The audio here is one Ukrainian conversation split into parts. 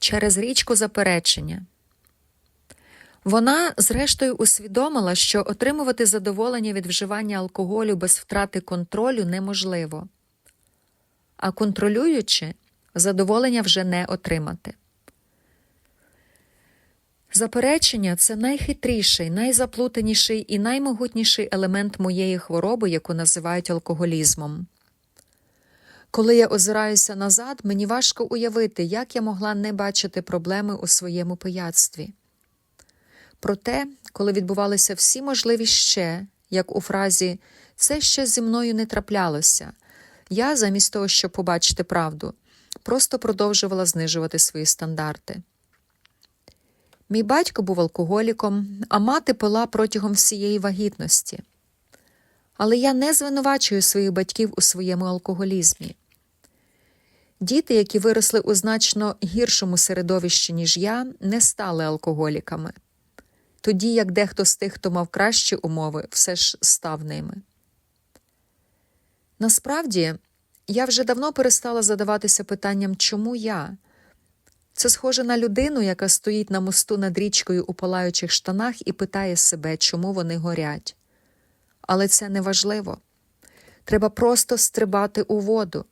через річку заперечення. Вона, зрештою, усвідомила, що отримувати задоволення від вживання алкоголю без втрати контролю неможливо, а контролюючи, задоволення вже не отримати. Заперечення це найхитріший, найзаплутаніший і наймогутніший елемент моєї хвороби, яку називають алкоголізмом. Коли я озираюся назад, мені важко уявити, як я могла не бачити проблеми у своєму пияцтві. Проте, коли відбувалися всі можливі ще, як у фразі це ще зі мною не траплялося, я, замість того, щоб побачити правду, просто продовжувала знижувати свої стандарти. Мій батько був алкоголіком, а мати пила протягом всієї вагітності. Але я не звинувачую своїх батьків у своєму алкоголізмі. Діти, які виросли у значно гіршому середовищі, ніж я, не стали алкоголіками, тоді як дехто з тих, хто мав кращі умови, все ж став ними. Насправді, я вже давно перестала задаватися питанням, чому я? Це схоже на людину, яка стоїть на мосту над річкою у палаючих штанах і питає себе, чому вони горять. Але це не важливо. Треба просто стрибати у воду.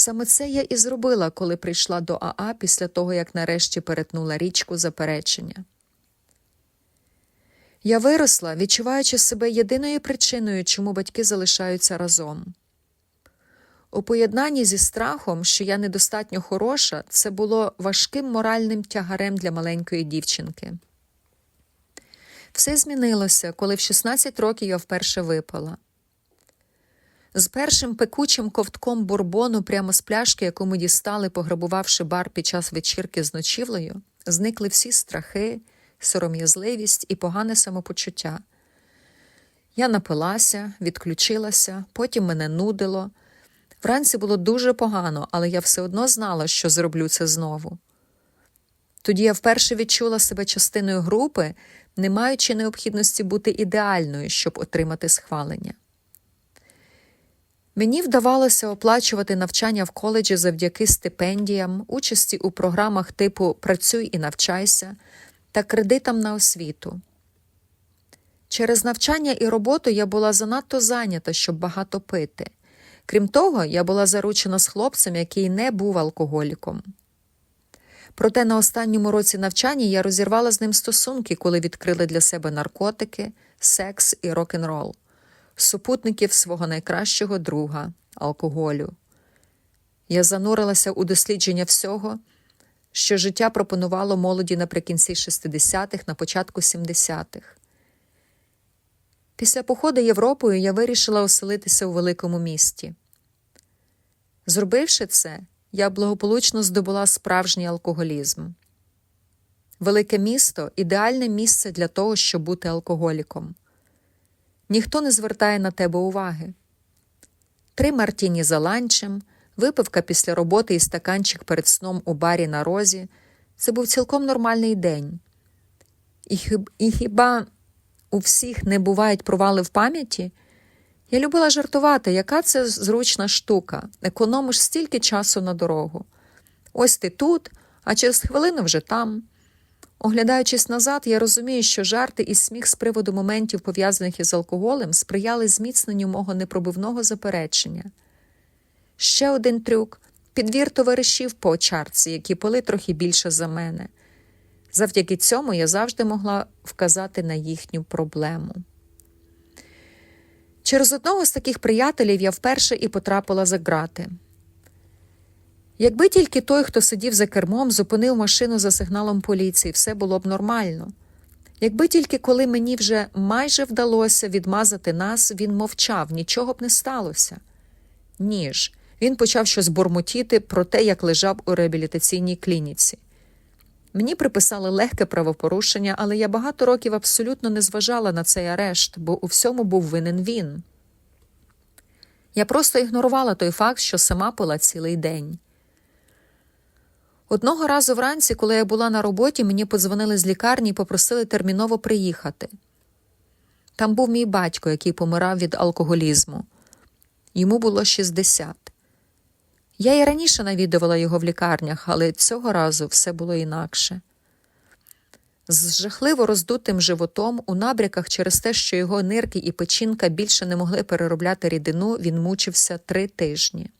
Саме це я і зробила, коли прийшла до Аа після того, як нарешті перетнула річку заперечення. Я виросла, відчуваючи себе єдиною причиною, чому батьки залишаються разом. У поєднанні зі страхом, що я недостатньо хороша, це було важким моральним тягарем для маленької дівчинки. Все змінилося, коли в 16 років я вперше випала. З першим пекучим ковтком бурбону прямо з пляшки, яку ми дістали, пограбувавши бар під час вечірки з ночівлею, зникли всі страхи, сором'язливість і погане самопочуття. Я напилася, відключилася, потім мене нудило. Вранці було дуже погано, але я все одно знала, що зроблю це знову. Тоді я вперше відчула себе частиною групи, не маючи необхідності бути ідеальною, щоб отримати схвалення. Мені вдавалося оплачувати навчання в коледжі завдяки стипендіям, участі у програмах типу Працюй і навчайся та кредитам на освіту. Через навчання і роботу я була занадто зайнята, щоб багато пити. Крім того, я була заручена з хлопцем, який не був алкоголіком. Проте на останньому році навчання я розірвала з ним стосунки, коли відкрили для себе наркотики, секс і рок-н-рол, супутників свого найкращого друга, алкоголю. Я занурилася у дослідження всього, що життя пропонувало молоді наприкінці 60-х, на початку 70-х. Після походу Європою я вирішила оселитися у великому місті. Зробивши це, я благополучно здобула справжній алкоголізм. Велике місто ідеальне місце для того, щоб бути алкоголіком. Ніхто не звертає на тебе уваги. Три мартіні за ланчем, випивка після роботи і стаканчик перед сном у барі на розі це був цілком нормальний день. І, хіб... І хіба у всіх не бувають провали в пам'яті? Я любила жартувати, яка це зручна штука, економиш стільки часу на дорогу. Ось ти тут, а через хвилину вже там. Оглядаючись назад, я розумію, що жарти і сміх з приводу моментів, пов'язаних із алкоголем, сприяли зміцненню мого непробивного заперечення. Ще один трюк підвір товаришів по очарці, які пили трохи більше за мене. Завдяки цьому я завжди могла вказати на їхню проблему. Через одного з таких приятелів я вперше і потрапила за грати. Якби тільки той, хто сидів за кермом, зупинив машину за сигналом поліції, все було б нормально. Якби тільки коли мені вже майже вдалося відмазати нас, він мовчав, нічого б не сталося. Ні ж, він почав щось бурмотіти про те, як лежав у реабілітаційній клініці. Мені приписали легке правопорушення, але я багато років абсолютно не зважала на цей арешт, бо у всьому був винен він. Я просто ігнорувала той факт, що сама пила цілий день. Одного разу вранці, коли я була на роботі, мені подзвонили з лікарні і попросили терміново приїхати. Там був мій батько, який помирав від алкоголізму. Йому було 60. Я і раніше навідувала його в лікарнях, але цього разу все було інакше. З жахливо роздутим животом у набряках через те, що його нирки і печінка більше не могли переробляти рідину, він мучився три тижні.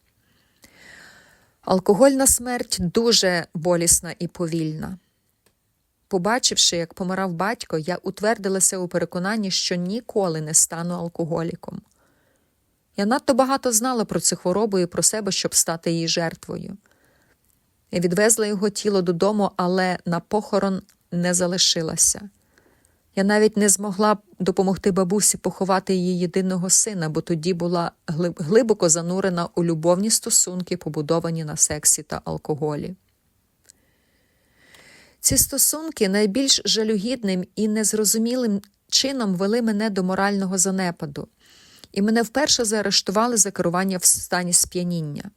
Алкогольна смерть дуже болісна і повільна. Побачивши, як помирав батько, я утвердилася у переконанні, що ніколи не стану алкоголіком. Я надто багато знала про цю хворобу і про себе, щоб стати її жертвою. Я відвезла його тіло додому, але на похорон не залишилася. Я навіть не змогла допомогти бабусі поховати її єдиного сина, бо тоді була глибоко занурена у любовні стосунки, побудовані на сексі та алкоголі. Ці стосунки найбільш жалюгідним і незрозумілим чином вели мене до морального занепаду, і мене вперше заарештували за керування в стані сп'яніння.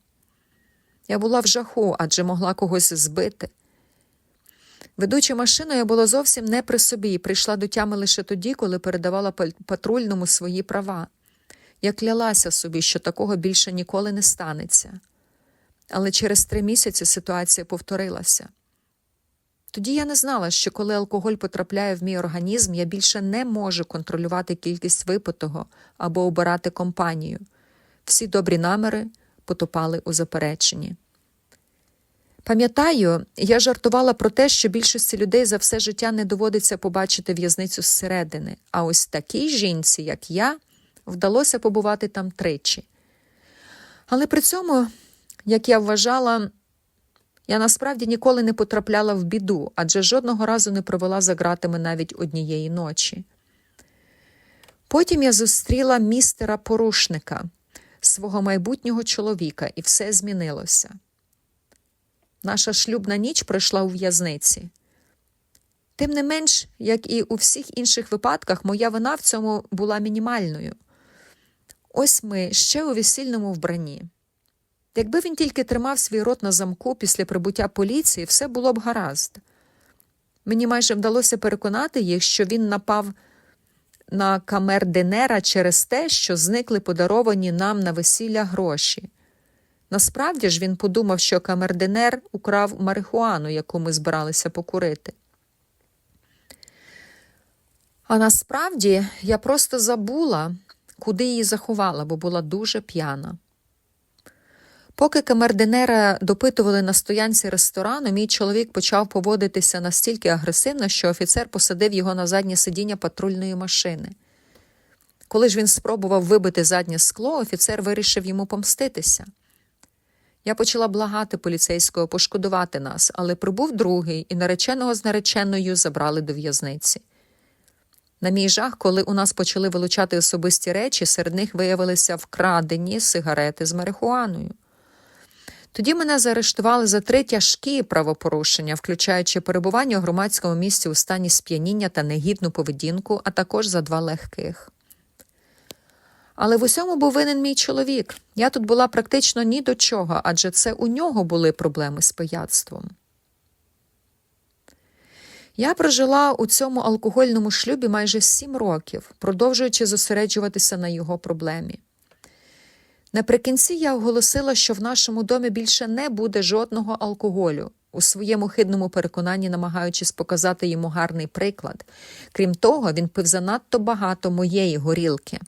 Я була в жаху, адже могла когось збити. Ведучи машину, я була зовсім не при собі і прийшла до тями лише тоді, коли передавала патрульному свої права. Я клялася собі, що такого більше ніколи не станеться. Але через три місяці ситуація повторилася. Тоді я не знала, що коли алкоголь потрапляє в мій організм, я більше не можу контролювати кількість випитого або обирати компанію. Всі добрі наміри потопали у запереченні. Пам'ятаю, я жартувала про те, що більшості людей за все життя не доводиться побачити в'язницю зсередини, а ось такій жінці, як я, вдалося побувати там тричі. Але при цьому, як я вважала, я насправді ніколи не потрапляла в біду, адже жодного разу не провела за ґратами навіть однієї ночі. Потім я зустріла містера порушника, свого майбутнього чоловіка, і все змінилося. Наша шлюбна ніч пройшла у в'язниці. Тим не менш, як і у всіх інших випадках, моя вина в цьому була мінімальною. Ось ми ще у весільному вбранні. Якби він тільки тримав свій рот на замку після прибуття поліції, все було б гаразд. Мені майже вдалося переконати їх, що він напав на камердинера через те, що зникли подаровані нам на весілля гроші. Насправді ж він подумав, що камердинер украв марихуану, яку ми збиралися покурити. А насправді я просто забула, куди її заховала, бо була дуже п'яна. Поки камердинера допитували на стоянці ресторану, мій чоловік почав поводитися настільки агресивно, що офіцер посадив його на заднє сидіння патрульної машини. Коли ж він спробував вибити заднє скло, офіцер вирішив йому помститися. Я почала благати поліцейського пошкодувати нас, але прибув другий, і нареченого з нареченою забрали до в'язниці. На мій жах, коли у нас почали вилучати особисті речі, серед них виявилися вкрадені сигарети з марихуаною. Тоді мене заарештували за три тяжкі правопорушення, включаючи перебування у громадському місці у стані сп'яніння та негідну поведінку, а також за два легких. Але в усьому був винен мій чоловік. Я тут була практично ні до чого, адже це у нього були проблеми з пияцтвом. Я прожила у цьому алкогольному шлюбі майже сім років, продовжуючи зосереджуватися на його проблемі. Наприкінці я оголосила, що в нашому домі більше не буде жодного алкоголю, у своєму хидному переконанні намагаючись показати йому гарний приклад. Крім того, він пив занадто багато моєї горілки.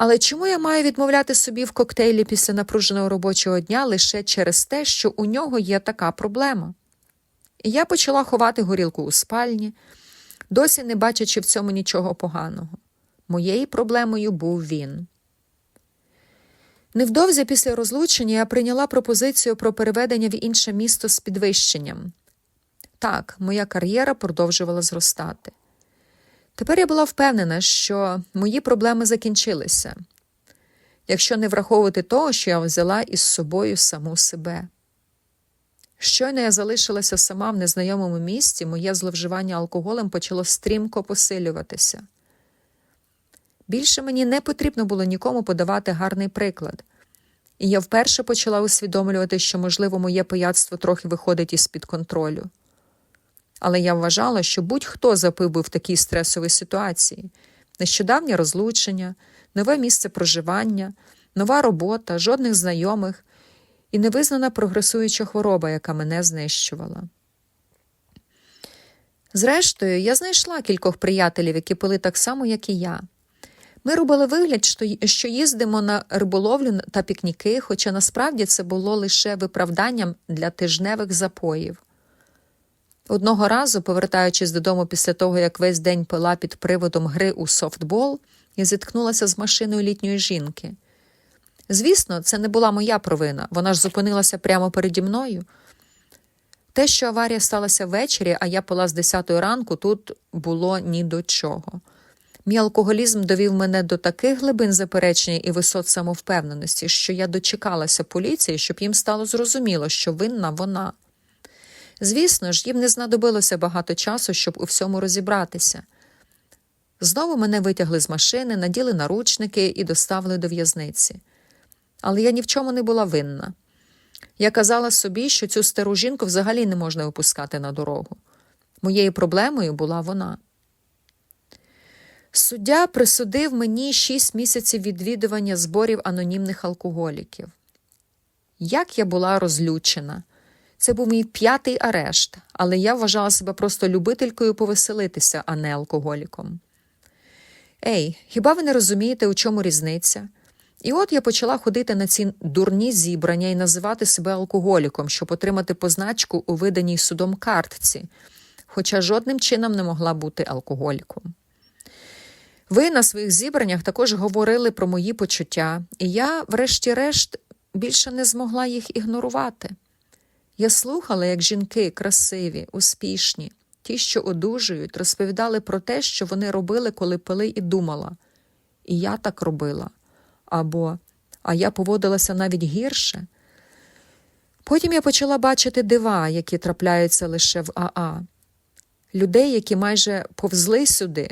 Але чому я маю відмовляти собі в коктейлі після напруженого робочого дня лише через те, що у нього є така проблема? Я почала ховати горілку у спальні, досі не бачачи в цьому нічого поганого. Моєю проблемою був він. Невдовзі після розлучення я прийняла пропозицію про переведення в інше місто з підвищенням. Так, моя кар'єра продовжувала зростати. Тепер я була впевнена, що мої проблеми закінчилися, якщо не враховувати того, що я взяла із собою саму себе. Щойно я залишилася сама в незнайомому місці, моє зловживання алкоголем почало стрімко посилюватися. Більше мені не потрібно було нікому подавати гарний приклад, і я вперше почала усвідомлювати, що, можливо, моє пияцтво трохи виходить із під контролю. Але я вважала, що будь-хто запив би в такій стресовій ситуації нещодавнє розлучення, нове місце проживання, нова робота, жодних знайомих і невизнана прогресуюча хвороба, яка мене знищувала. Зрештою, я знайшла кількох приятелів, які пили так само, як і я. Ми робили вигляд, що їздимо на риболовлю та пікніки, хоча насправді це було лише виправданням для тижневих запоїв. Одного разу, повертаючись додому після того, як весь день пила під приводом гри у софтбол, я зіткнулася з машиною літньої жінки. Звісно, це не була моя провина, вона ж зупинилася прямо переді мною. Те, що аварія сталася ввечері, а я пила з 10 ранку, тут було ні до чого. Мій алкоголізм довів мене до таких глибин заперечення і висот самовпевненості, що я дочекалася поліції, щоб їм стало зрозуміло, що винна вона. Звісно ж, їм не знадобилося багато часу, щоб у всьому розібратися. Знову мене витягли з машини, наділи наручники і доставили до в'язниці. Але я ні в чому не була винна. Я казала собі, що цю стару жінку взагалі не можна випускати на дорогу. Моєю проблемою була вона. Суддя присудив мені шість місяців відвідування зборів анонімних алкоголіків. Як я була розлючена. Це був мій п'ятий арешт, але я вважала себе просто любителькою повеселитися, а не алкоголіком. Ей, хіба ви не розумієте, у чому різниця? І от я почала ходити на ці дурні зібрання і називати себе алкоголіком, щоб отримати позначку у виданій судом картці, хоча жодним чином не могла бути алкоголіком. Ви на своїх зібраннях також говорили про мої почуття, і я, врешті-решт, більше не змогла їх ігнорувати. Я слухала, як жінки красиві, успішні, ті, що одужують, розповідали про те, що вони робили, коли пили, і думала. І я так робила. Або а я поводилася навіть гірше. Потім я почала бачити дива, які трапляються лише в Аа, людей, які майже повзли сюди,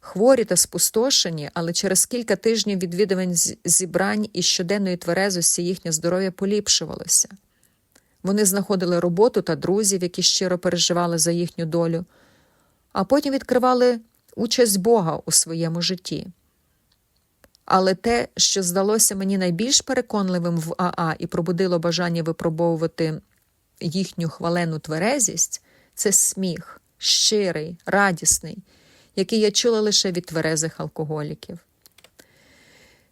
хворі та спустошені, але через кілька тижнів відвідувань зібрань і щоденної тверезості їхнє здоров'я поліпшувалося. Вони знаходили роботу та друзів, які щиро переживали за їхню долю, а потім відкривали участь Бога у своєму житті. Але те, що здалося мені найбільш переконливим в Аа і пробудило бажання випробовувати їхню хвалену тверезість, це сміх, щирий, радісний, який я чула лише від тверезих алкоголіків.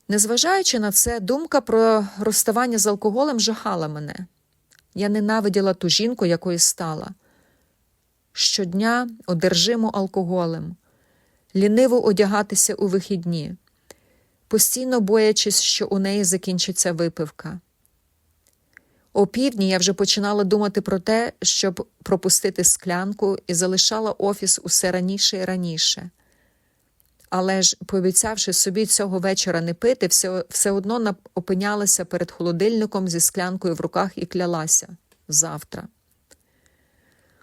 Незважаючи на це, думка про розставання з алкоголем жахала мене. Я ненавиділа ту жінку, якою стала. Щодня одержимо алкоголем, ліниво одягатися у вихідні, постійно боячись, що у неї закінчиться випивка. О півдні я вже починала думати про те, щоб пропустити склянку і залишала офіс усе раніше і раніше. Але ж, пообіцявши собі цього вечора не пити, все все одно опинялася перед холодильником зі склянкою в руках і клялася завтра.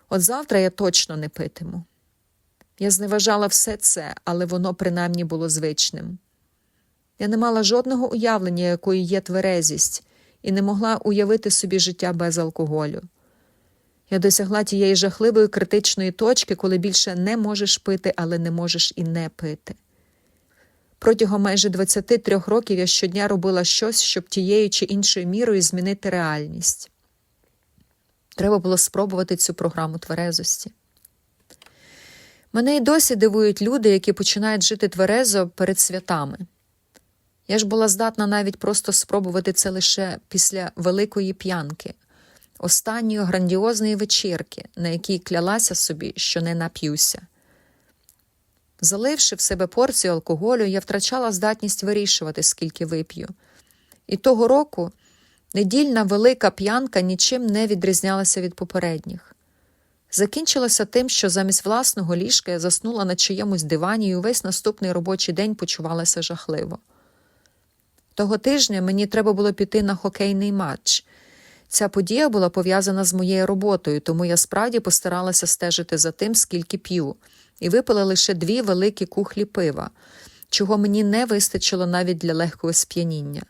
От завтра я точно не питиму. Я зневажала все це, але воно принаймні було звичним. Я не мала жодного уявлення, якою є тверезість, і не могла уявити собі життя без алкоголю. Я досягла тієї жахливої критичної точки, коли більше не можеш пити, але не можеш і не пити. Протягом майже 23 років я щодня робила щось, щоб тією чи іншою мірою змінити реальність. Треба було спробувати цю програму тверезості. Мене й досі дивують люди, які починають жити тверезо перед святами. Я ж була здатна навіть просто спробувати це лише після великої п'янки, останньої грандіозної вечірки, на якій клялася собі, що не нап'юся. Заливши в себе порцію алкоголю, я втрачала здатність вирішувати, скільки вип'ю. І того року недільна велика п'янка нічим не відрізнялася від попередніх. Закінчилося тим, що замість власного ліжка я заснула на чиємусь дивані і увесь наступний робочий день почувалася жахливо. Того тижня мені треба було піти на хокейний матч. Ця подія була пов'язана з моєю роботою, тому я справді постаралася стежити за тим, скільки п'ю, і випила лише дві великі кухлі пива, чого мені не вистачило навіть для легкого сп'яніння.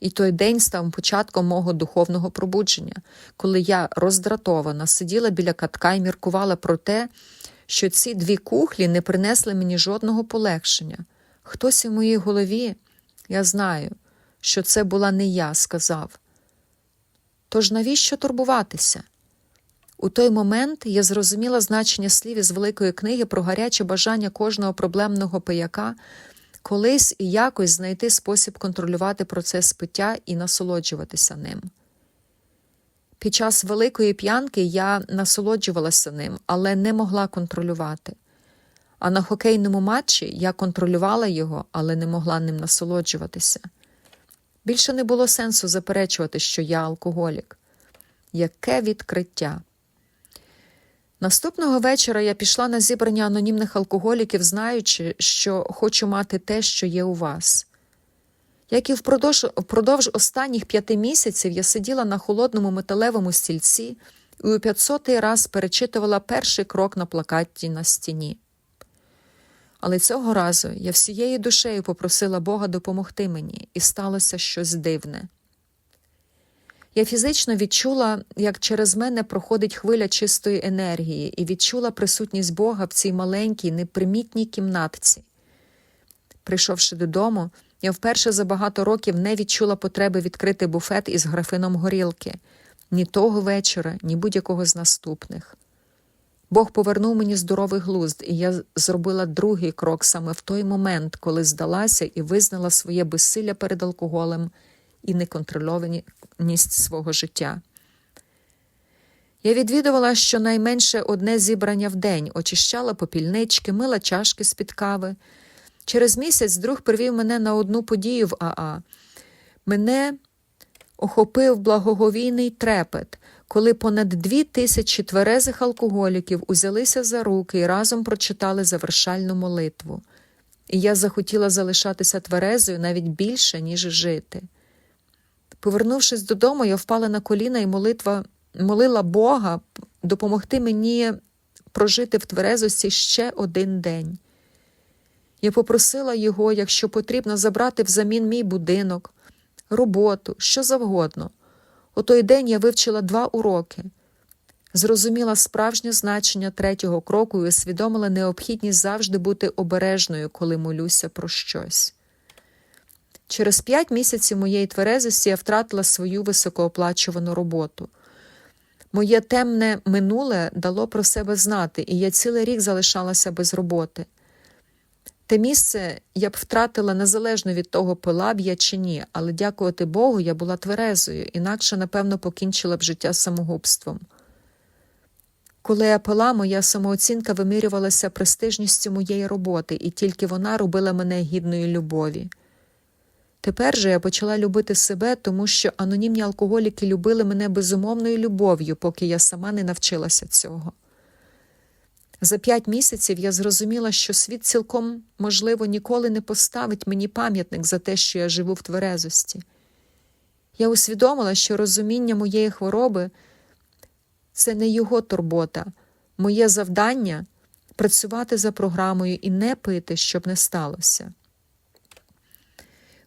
І той день став початком мого духовного пробудження, коли я роздратована сиділа біля катка і міркувала про те, що ці дві кухлі не принесли мені жодного полегшення. Хтось у моїй голові, я знаю, що це була не я, сказав. Тож навіщо турбуватися? У той момент я зрозуміла значення слів із великої книги про гаряче бажання кожного проблемного пияка колись і якось знайти спосіб контролювати процес пиття і насолоджуватися ним. Під час великої п'янки я насолоджувалася ним, але не могла контролювати. А на хокейному матчі я контролювала його, але не могла ним насолоджуватися. Більше не було сенсу заперечувати, що я алкоголік. Яке відкриття! Наступного вечора я пішла на зібрання анонімних алкоголіків, знаючи, що хочу мати те, що є у вас. Як і впродовж, впродовж останніх п'яти місяців я сиділа на холодному металевому стільці і у п'ятсотий раз перечитувала перший крок на плакаті на стіні. Але цього разу я всією душею попросила Бога допомогти мені, і сталося щось дивне. Я фізично відчула, як через мене проходить хвиля чистої енергії, і відчула присутність Бога в цій маленькій, непримітній кімнатці. Прийшовши додому, я вперше за багато років не відчула потреби відкрити буфет із графином горілки ні того вечора, ні будь-якого з наступних. Бог повернув мені здоровий глузд, і я зробила другий крок саме в той момент, коли здалася і визнала своє безсилля перед алкоголем і неконтрольованість свого життя. Я відвідувала щонайменше одне зібрання в день, очищала попільнички, мила чашки з-під кави. Через місяць друг привів мене на одну подію в АА. Мене охопив благоговійний трепет, коли понад дві тисячі тверезих алкоголіків узялися за руки і разом прочитали завершальну молитву. І я захотіла залишатися тверезою навіть більше, ніж жити. Повернувшись додому, я впала на коліна і молитва, молила Бога допомогти мені прожити в тверезості ще один день. Я попросила його, якщо потрібно, забрати взамін мій будинок, роботу, що завгодно. У той день я вивчила два уроки, зрозуміла справжнє значення третього кроку і усвідомила необхідність завжди бути обережною, коли молюся про щось. Через п'ять місяців моєї тверезості я втратила свою високооплачувану роботу. Моє темне минуле дало про себе знати, і я цілий рік залишалася без роботи. Те місце я б втратила незалежно від того, пила б я чи ні, але дякувати Богу, я була тверезою, інакше, напевно, покінчила б життя самогубством. Коли я пила, моя самооцінка вимірювалася престижністю моєї роботи, і тільки вона робила мене гідною любові. Тепер же я почала любити себе, тому що анонімні алкоголіки любили мене безумовною любов'ю, поки я сама не навчилася цього. За п'ять місяців я зрозуміла, що світ цілком, можливо, ніколи не поставить мені пам'ятник за те, що я живу в тверезості. Я усвідомила, що розуміння моєї хвороби це не його турбота, моє завдання працювати за програмою і не пити, щоб не сталося.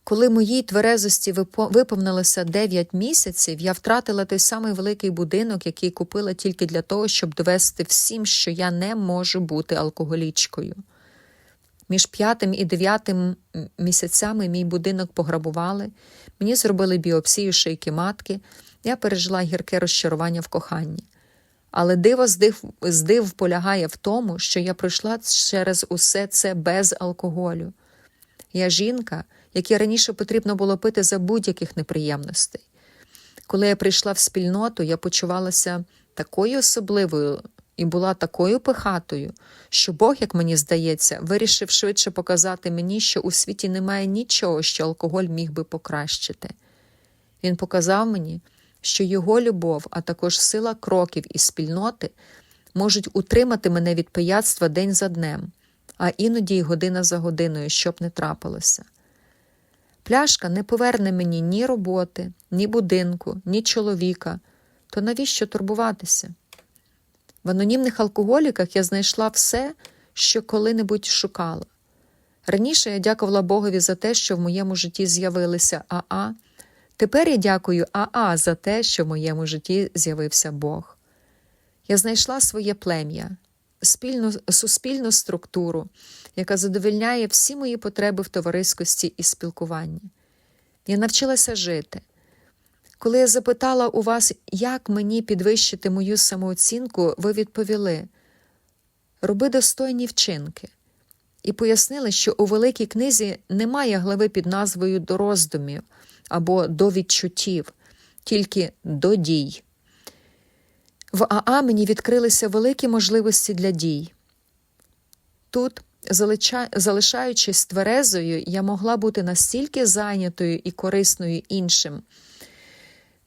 Коли моїй тверезості виповнилося 9 місяців, я втратила той самий великий будинок, який купила тільки для того, щоб довести всім, що я не можу бути алкоголічкою. Між п'ятим і дев'ятим місяцями мій будинок пограбували, мені зробили біопсію шийки матки, я пережила гірке розчарування в коханні. Але диво здив, здив полягає в тому, що я пройшла через усе це без алкоголю. Я жінка які раніше потрібно було пити за будь-яких неприємностей. Коли я прийшла в спільноту, я почувалася такою особливою і була такою пихатою, що Бог, як мені здається, вирішив швидше показати мені, що у світі немає нічого, що алкоголь міг би покращити. Він показав мені, що його любов, а також сила кроків і спільноти можуть утримати мене від пияцтва день за днем, а іноді й година за годиною, щоб не трапилося. Пляшка не поверне мені ні роботи, ні будинку, ні чоловіка, то навіщо турбуватися? В анонімних алкоголіках я знайшла все, що коли-небудь шукала. Раніше я дякувала Богові за те, що в моєму житті з'явилися Аа. Тепер я дякую Аа за те, що в моєму житті з'явився Бог. Я знайшла своє плем'я, спільну, суспільну структуру, яка задовольняє всі мої потреби в товариськості і спілкуванні. Я навчилася жити. Коли я запитала у вас, як мені підвищити мою самооцінку, ви відповіли роби достойні вчинки і пояснили, що у великій книзі немає глави під назвою до роздумів або до відчуттів, тільки до дій. В АА мені відкрилися великі можливості для дій. Тут, залишаючись тверезою, я могла бути настільки зайнятою і корисною іншим,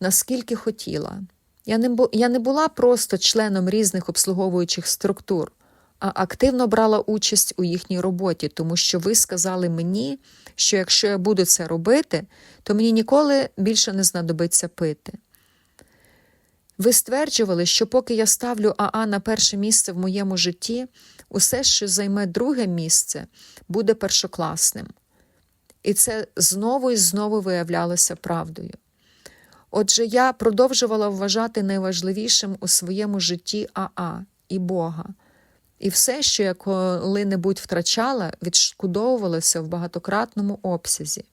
наскільки хотіла. Я не, я не була просто членом різних обслуговуючих структур, а активно брала участь у їхній роботі, тому що ви сказали мені, що якщо я буду це робити, то мені ніколи більше не знадобиться пити. Ви стверджували, що поки я ставлю АА на перше місце в моєму житті, усе, що займе друге місце, буде першокласним. І це знову і знову виявлялося правдою. Отже, я продовжувала вважати найважливішим у своєму житті АА і Бога. І все, що я коли-небудь втрачала, відшкодовувалося в багатократному обсязі.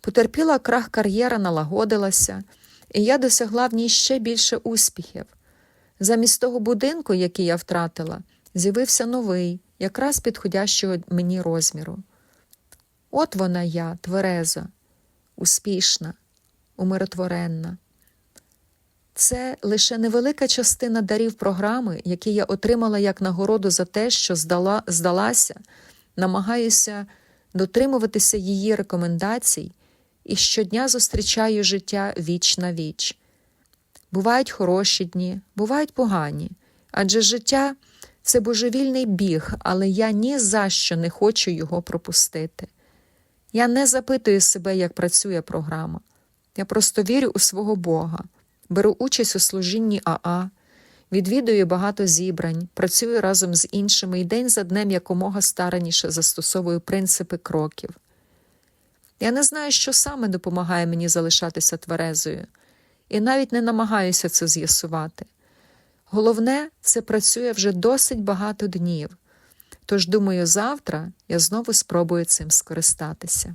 Потерпіла крах кар'єра налагодилася, і я досягла в ній ще більше успіхів. Замість того будинку, який я втратила, з'явився новий, якраз підходящого мені розміру. От вона я, твереза, успішна, умиротворенна. Це лише невелика частина дарів програми, які я отримала як нагороду за те, що здала, здалася, намагаюся дотримуватися її рекомендацій і щодня зустрічаю життя віч на віч. Бувають хороші дні, бувають погані, адже життя це божевільний біг, але я ні за що не хочу його пропустити. Я не запитую себе, як працює програма. Я просто вірю у свого Бога, беру участь у служінні АА, відвідую багато зібрань, працюю разом з іншими і день за днем якомога старанніше застосовую принципи кроків. Я не знаю, що саме допомагає мені залишатися тверезою, і навіть не намагаюся це з'ясувати. Головне, це працює вже досить багато днів, тож, думаю, завтра я знову спробую цим скористатися.